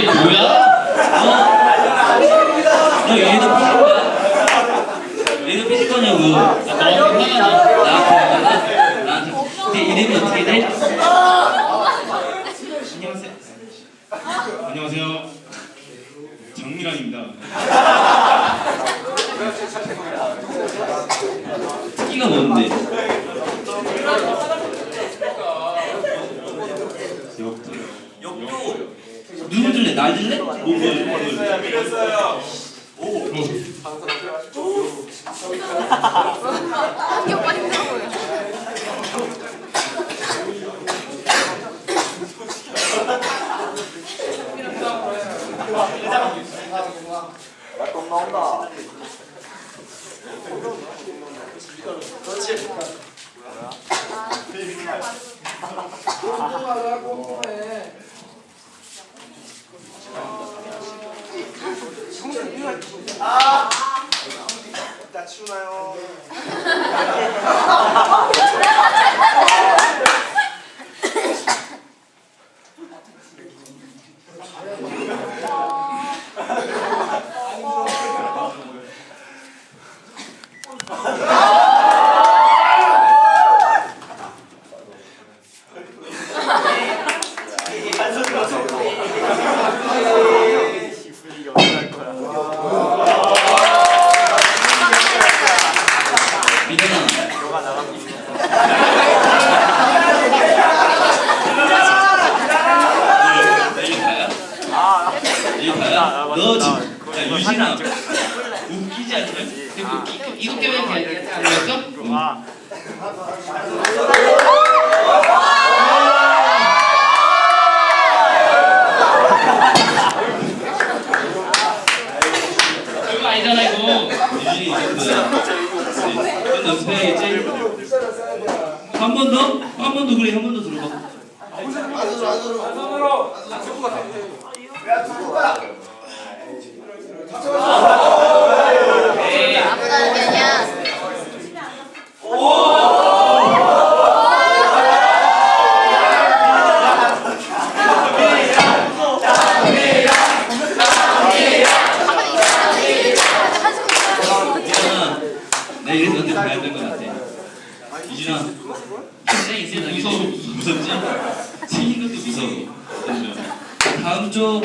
뭐야? 어? 너 얘도 삐질 거야? 얘도 삐질 거냐고. 나 너한테 화가 나. 나한테 나. 나한테. 네 이름이 어떻게 돼? 안녕하세요. 안녕하세요. 정미란입니다. 끼가 뭔데? 역도. 누구 줄래? 날 줄래? 몽골. 몽골. 한개 오빠 힘들어 보여. 나 추나요? 민현 아. 너 지금 야 유진아 웃기지 않냐? 이거 이거 때문에 알았어? 아, 그거 아니잖아 이거. 유진이 이거야. 그건 연습해야겠지. 한번 더? 한 번 더 그래 한 번 더 들어봐. 아무나 그냥 가만히 있어. 한숨 쉬어. 유진아, 될것 같아. 유진아, 진짜 인생 무서워 무섭지? 생긴 것도 무서워. 다음 주